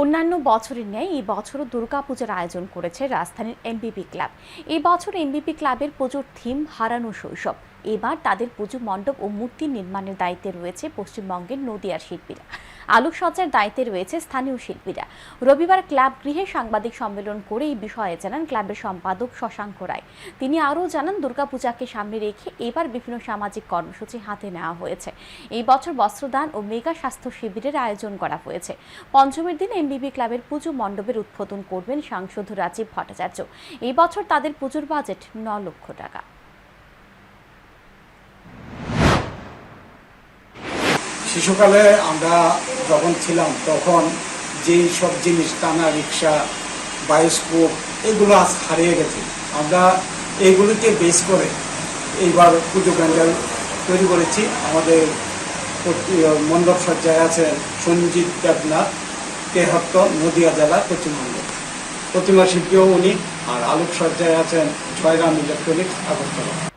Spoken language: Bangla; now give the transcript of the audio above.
অন্যান্য বছরের ন্যায় এই বছরও দুর্গাপূজার আয়োজন করেছে রাজধানীর এমবিপি ক্লাব এই বছর এমবিপি ক্লাবের পুজোর থিম হারানো শৈশব। এবার তাদের পুজো মণ্ডপ ও মূর্তি নির্মাণের দায়িত্বে রয়েছে পশ্চিমবঙ্গের নদিয়ার শিল্পীরা। আলোকসজ্জার দায়িত্বে রয়েছে স্থানীয় শিল্পীরা। রবিবার ক্লাব গৃহে সাংবাদিক সম্মেলন করে এই বিষয়ে জানান ক্লাবের সম্পাদক শশাঙ্ক রায়। তিনি আরও জানান, দুর্গাপূজাকে সামনে রেখে এবার বিভিন্ন সামাজিক কর্মসূচি হাতে নেওয়া হয়েছে। এই বছর বস্ত্রদান ও মেগা স্বাস্থ্য শিবিরের আয়োজন করা হয়েছে। পঞ্চমের দিন এমবিবি ক্লাবের পুজো মণ্ডপের উদ্বোধন করবেন সাংসদ রাজীব ভট্টাচার্য। এই বছর তাদের পুজোর বাজেট ন লক্ষ টাকা। শিশুকালে আমরা যখন ছিলাম, তখন যেই সব জিনিস, টানা রিক্সা বায়োস্কোপ এগুলো আজ হারিয়ে গেছে। আমরা এইগুলিকে বেস করে এইবার পুজো প্যান্ডেল তৈরি করেছি। আমাদের মণ্ডপ সজ্জায় আছেন সঞ্জিত দেবনাথ, তেহট্ট, নদিয়া জেলা পশ্চিমবঙ্গ প্রতিমা শিল্পীও উনি, আর আলোকসজ্জায় আছেন জয়রাম ইলেকট্রনিক্স, আগরতলা।